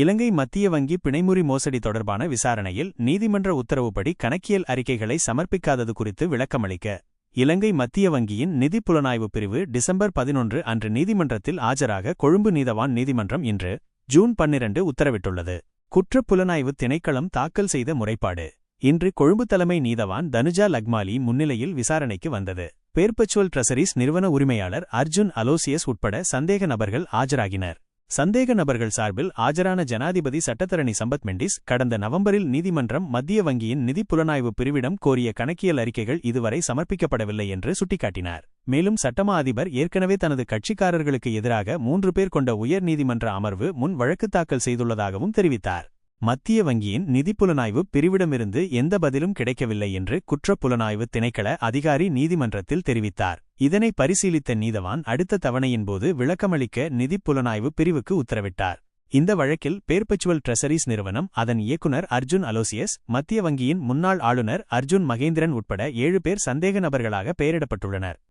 இலங்கை மத்திய வங்கி பிணைமுறி மோசடி தொடர்பான விசாரணையில் நீதிமன்ற உத்தரவுப்படி கணக்கியல் அறிக்கைகளை சமர்ப்பிக்காதது குறித்து விளக்கமளிக்க இலங்கை மத்திய வங்கியின் நிதி புலனாய்வு பிரிவு டிசம்பர் பதினொன்று அன்று நீதிமன்றத்தில் ஆஜராக கொழும்பு நீதவான் நீதிமன்றம் இன்று ஜூன் பன்னிரண்டு உத்தரவிட்டுள்ளது. குற்றப் புலனாய்வு திணைக்களம் தாக்கல் செய்த முறைப்பாடு. இன்று கொழும்பு தலைமை நீதவான் தனுஜா லக்மாலி முன்னிலையில் விசாரணைக்கு வந்தது. பேர்பச்சுவல் ட்ரெசரிஸ் நிறுவன உரிமையாளர் அர்ஜுன் அலோசியஸ் உட்பட சந்தேக நபர்கள் ஆஜராகினர். சந்தேக நபர்கள் சார்பில் ஆஜரான ஜனாதிபதி சட்டத்தரணி சம்பத் மெண்டிஸ் கடந்த நவம்பரில் நீதிமன்றம் மத்திய வங்கியின் நிதி புலனாய்வு பிரிவிடம் கோரிய கணக்கியல் அறிக்கைகள் இதுவரை சமர்ப்பிக்கப்படவில்லை என்று சுட்டிக்காட்டினார். மேலும் சட்டமா அதிபர் ஏற்கனவே தனது கட்சிக்காரர்களுக்கு எதிராக மூன்று பேர் கொண்ட உயர் நீதிமன்ற அமர்வு முன் வழக்கு தாக்கல் செய்துள்ளதாகவும் தெரிவித்தார். மத்திய வங்கியின் நிதி புலனாய்வு பிரிவிடமிருந்து எந்த பதிலும் கிடைக்கவில்லை என்று குற்றப்புலனாய்வு திணைக்கள அதிகாரி நீதிமன்றத்தில் தெரிவித்தார். இதனை பரிசீலித்த நீதவான் அடுத்த தவணையின்போது விளக்கமளிக்க நிதி புலனாய்வு பிரிவுக்கு உத்தரவிட்டார். இந்த வழக்கில் பேர்பச்சுவல் ட்ரெசரிஸ் நிறுவனம் அதன் இயக்குநர் அர்ஜுன் அலோசியஸ் மத்திய வங்கியின் முன்னாள் ஆளுநர் அர்ஜுன் மகேந்திரன் உட்பட ஏழு பேர் சந்தேக நபர்களாக பெயரிடப்பட்டுள்ளனர்.